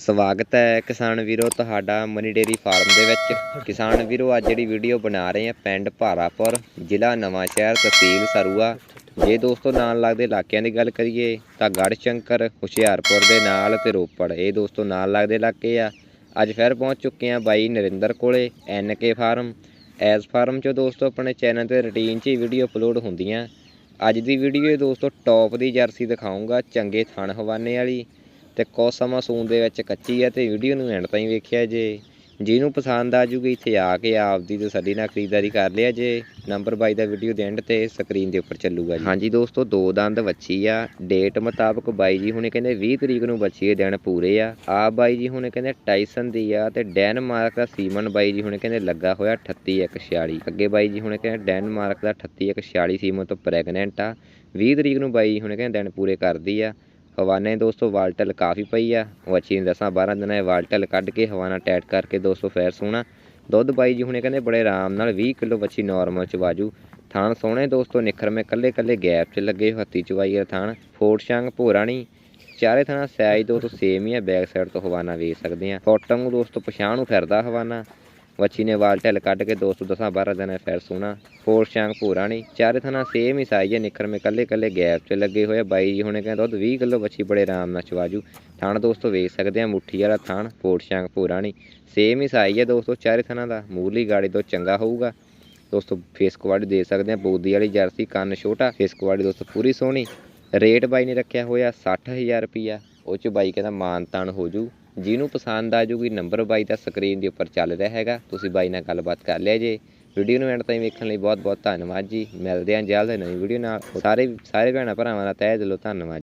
ਸਵਾਗਤ ਹੈ ਕਿਸਾਨ ਵੀਰੋ ਤੁਹਾਡਾ ਮਨੀ ਡੇਰੀ ਫਾਰਮ ਦੇ ਵਿੱਚ। ਕਿਸਾਨ ਵੀਰੋ, ਅੱਜ ਜਿਹੜੀ ਵੀਡੀਓ ਬਣਾ ਰਹੇ ਆ ਪਿੰਡ ਭਾਰਾਪੁਰ, ਜ਼ਿਲ੍ਹਾ ਨਵਾਂ ਸ਼ਹਿਰ ਤਹਿਸੀਲ ਸਰੂਆ। ਜੇ ਦੋਸਤੋ ਨਾਲ ਲੱਗਦੇ ਇਲਾਕਿਆਂ ਦੀ ਗੱਲ ਕਰੀਏ, ਤਾਂ ਗੜਸ਼ੰਕਰ, ਹੁਸ਼ਿਆਰਪੁਰ ਦੇ ਨਾਲ ਤੇ ਰੋਪੜ। ਇਹ ਦੋਸਤੋ ਨਾਲ ਲੱਗਦੇ ਇਲਾਕੇ ਆ। ਅੱਜ ਫਿਰ ਪਹੁੰਚ ਚੁੱਕੇ ਆ ਬਾਈ ਨਰਿੰਦਰ ਕੋਲੇ ਐਨਕੇ ਫਾਰਮ ਐਸ ਫਾਰਮ 'ਚੋਂ ਦੋਸਤੋ ਆਪਣੇ ਚੈਨਲ ਤੇ ਰੁਟੀਨ 'ਚ ਹੀ ਵੀਡੀਓ ਅਪਲੋਡ ਹੁੰਦੀਆਂ। ਅੱਜ ਦੀ ਵੀਡੀਓ ਦੋਸਤੋ ਟੌਪ ਦੀ ਜਰਸੀ ਦਿਖਾਉਂਗਾ ਚੰਗੇ ਥਣ ਹਵਾਨੇ ਵਾਲੀ। ਤੇ ਕੁਛ ਸੂਨ ਦੇ ਵਿੱਚ ਕੱਚੀ ਹੈ ਤੇ ਵੀਡੀਓ ਨੂੰ ਐਂਡ ਤਾਈਂ ਵੇਖਿਆ ਜੇ। ਜਿਹਨੂੰ ਪਸੰਦ ਆ ਜੂਗੀ, ਇੱਥੇ ਆ ਕੇ ਆਪਦੀ ਸਾਡੀ ਨਾਲ ਖਰੀਦਦਾਰੀ ਕਰ ਲਿਆ ਜੇ। ਨੰਬਰ ਬਾਈ ਦਾ ਵੀਡੀਓ ਦੇ ਐਂਡ ਤੇ ਸਕਰੀਨ ਦੇ ਉੱਪਰ ਚੱਲੂਗਾ ਜੀ। ਹਾਂਜੀ ਦੋਸਤੋ, ਦੋ ਦੰਦ ਵੱਛੀ ਆ। ਡੇਟ ਮੁਤਾਬਕ ਬਾਈ ਜੀ ਹੁਣੇ ਕਹਿੰਦੇ 20 ਤਰੀਕ ਨੂੰ ਵੱਛੀ ਦੇ ਦਿਨ ਪੂਰੇ ਆ। ਆ ਬਾਈ ਜੀ ਹੁਣੇ ਕਹਿੰਦੇ ਟਾਈਸਨ ਦੀ ਆ ਤੇ ਡੈਨਮਾਰਕ ਦਾ ਸੀਮਨ ਬਾਈ ਜੀ ਹੁਣੇ ਕਹਿੰਦੇ ਲੱਗਾ ਹੋਇਆ 38146 ਅੱਗੇ ਬਾਈ ਜੀ ਹੁਣੇ ਕਹਿੰਦੇ ਡੈਨਮਾਰਕ ਦਾ 38146 ਸੀਮਨ ਤੋਂ ਪ੍ਰੈਗਨੈਂਟ ਆ। 20 ਤਰੀਕ ਨੂੰ ਬਾਈ ਜੀ ਹੁਣੇ ਕਹਿੰਦੇ ਦਿਨ ਪੂਰੇ ਕਰਦੀ ਆ। ਹਵਾਨੇ ਦੋਸਤੋ ਵਾਲਟਲ ਕਾਫੀ ਪਈ ਆ। ਵੱਛੀ ਨੇ 10 12 ਦਿਨਾਂ ਇਹ ਵਾਲਟਲ ਕੱਢ ਕੇ ਹਵਾਨਾ ਟੈਟ ਕਰਕੇ ਦੋਸਤੋ, ਫੇਰ ਸੋਣਾ ਦੁੱਧ ਬਾਈ ਜੀ ਹੁਣੇ ਕਹਿੰਦੇ ਬੜੇ ਆਰਾਮ ਨਾਲ 20 ਕਿਲੋ ਵੱਛੀ ਨਾਰਮਲ ਚ ਬਾਜੂ ਥਾਣ ਸੋਹਣੇ ਦੋਸਤੋ, ਨਿਖਰ ਮੇ ਕੱਲੇ ਕੱਲੇ ਗੈਪ 'ਚ ਲੱਗੇ ਹੱਥੀ ਚਵਾਈ ਆ ਥਾਣ ਫੋਟ ਸ਼ੰਗ ਭੋਰਾਣੀ ਚਾਰੇ ਥਾਣਾ ਸਾਈਜ਼ ਦੋਸਤੋ ਸੇਮ ਹੀ ਆ ਬੈਕ ਸਾਈਡ ਤੋਂ ਹਵਾਨਾ ਵੇਖ ਸਕਦੇ ਆ। ਫੋਟਮ ਨੂੰ ਦੋਸਤੋ, ਪਛਾਣ ਨੂੰ ਫਿਰਦਾ ਹਵਾਨਾ। ਵੱਛੀ ਨੇ ਵਾਲ ਢਿੱਲ ਕੱਢ ਕੇ ਦੋਸਤੋ ਦਸਾਂ 12 ਦਿਨਾਂ ਫਿਰ ਸੋਣਾ। ਫੋਰ ਸ਼ਾਂਗ ਭੂਰਾ ਨਹੀਂ ਚਾਰੇ ਥਾਣਾ ਸੇਮ ਹੀ ਸਾਈਜ਼ ਹੈ। ਨਿਖਰ ਮੇ ਕੱਲੇ ਕੱਲੇ ਗੈਪ 'ਚ ਲੱਗੇ ਹੋਏ ਆ। ਬਾਈ ਜੀ ਹੁਣੇ ਕਹਿੰਦਾ, ਦੁੱਧ 20 ਕਿਲੋ ਵੱਛੀ ਬੜੇ ਆਰਾਮ ਨਾਲ ਚਵਾਜੂ ਥਾਣ ਦੋਸਤੋ ਵੇਖ ਸਕਦੇ ਆ, ਮੁੱਠੀ ਵਾਲਾ ਥਾਣ ਫੋਰ ਸ਼ਾਂਗ ਭੂਰਾ ਨਹੀਂ ਸੇਮ ਹੀ ਸਾਈਜ਼ ਹੈ ਦੋਸਤੋ ਚਾਰੇ ਥਾਣਾ ਦਾ। ਮੂਰਲੀ ਗਾੜੀ ਤੋਂ ਚੰਗਾ ਹੋਊਗਾ। ਦੋਸਤੋ ਫੇਸ ਕੁਆਲਿਟੀ ਦੇ ਸਕਦੇ ਆ। ਬੋਦੀ ਵਾਲੀ ਜਰਸੀ, ਕੰਨ ਛੋਟਾ। ਫੇਸ ਕੁਆਲਿਟੀ ਦੋਸਤੋ ਪੂਰੀ ਸੋਹਣੀ। ਰੇਟ ਬਾਈ ਨੇ ਰੱਖਿਆ ਹੋਇਆ 60000 ਰੁਪਿਆ ਉਹ ਚ ਬਾਈ ਕਹਿੰਦਾ, ਮਾਨ ਤਾਨ ਹੋ ਜੂ। ਜਿਹਨੂੰ ਪਸੰਦ ਆ ਜੂਗੀ ਨੰਬਰ ਬਾਈ ਦਾ ਸਕਰੀਨ ਦੇ ਉੱਪਰ ਚੱਲ ਰਿਹਾ ਹੈਗਾ। ਤੁਸੀਂ ਬਾਈ ਨਾਲ ਗੱਲਬਾਤ ਕਰ ਲਿਆ ਜੇ। ਵੀਡੀਓ ਨੂੰ ਐਂਡ ਤਾਈਂ ਵੇਖਣ ਲਈ ਬਹੁਤ ਬਹੁਤ ਧੰਨਵਾਦ ਜੀ। ਮਿਲਦੇ ਹਾਂ ਜਲਦ ਨਵੀਂ ਵੀਡੀਓ ਨਾਲ। ਸਾਰੇ ਸਾਰੇ ਭੈਣਾਂ ਭਰਾਵਾਂ ਦਾ ਤਹਿ ਦਿਲੋਂ ਧੰਨਵਾਦ